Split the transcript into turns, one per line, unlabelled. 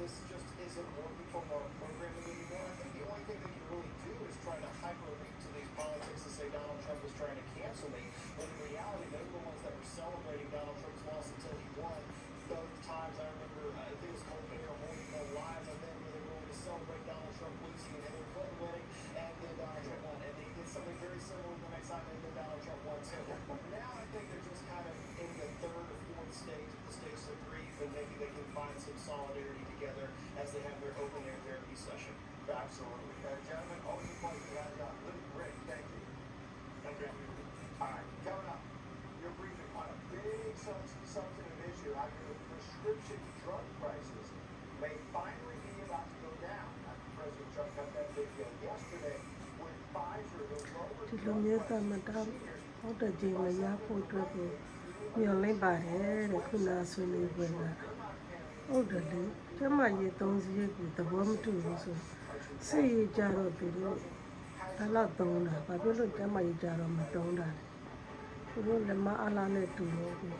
this just isn't working from our programming anymore. I think the only thing they can really do is try to hyperlink to these politics and say Donald Trump is trying to cancel me. When in reality, they were the ones that were celebrating Donald Trump's loss until he won. Those times I remember, uh, I think it was Colbert holding a live event where they were going to celebrate Donald Trump losing and Hillary Clinton winning, and then Donald Trump won. And they did something very similar the next time, and then Donald Trump won. So now I think they're just kind of in the third or fourth stage of the stage of grief, and maybe they can find some solidarity as they have their open air therapy session.
Absolutely. Uh, gentlemen, always a pleasure to have you on. Really great. Thank you.
Thank you.
All right, coming up, your briefing on a big sub- substantive issue. How your prescription drug prices may finally be about to go down after President Trump cut that big deal yesterday with Pfizer. The lower
ဒီလိုမျိုးသမတာဟုတ်တဲ့ချိန်မရဖို့အတွက်ကိုမျှော်လင့်ပါတယ်တဲ့ခုနဆွေးနွေးပွဲက ဟုတ်တယ်လေကျမရေသုံးစရိတ်ကိုသဘောမတူဘူးဆိုစိတ်ရကြတော့သူတို့အဲ့လောက်သုံးတာဘာဖြစ်လို့ကျမရေကြတော့မသုံးတာလဲသူတို့လက်မအလားနဲ့တူတော့ဘူး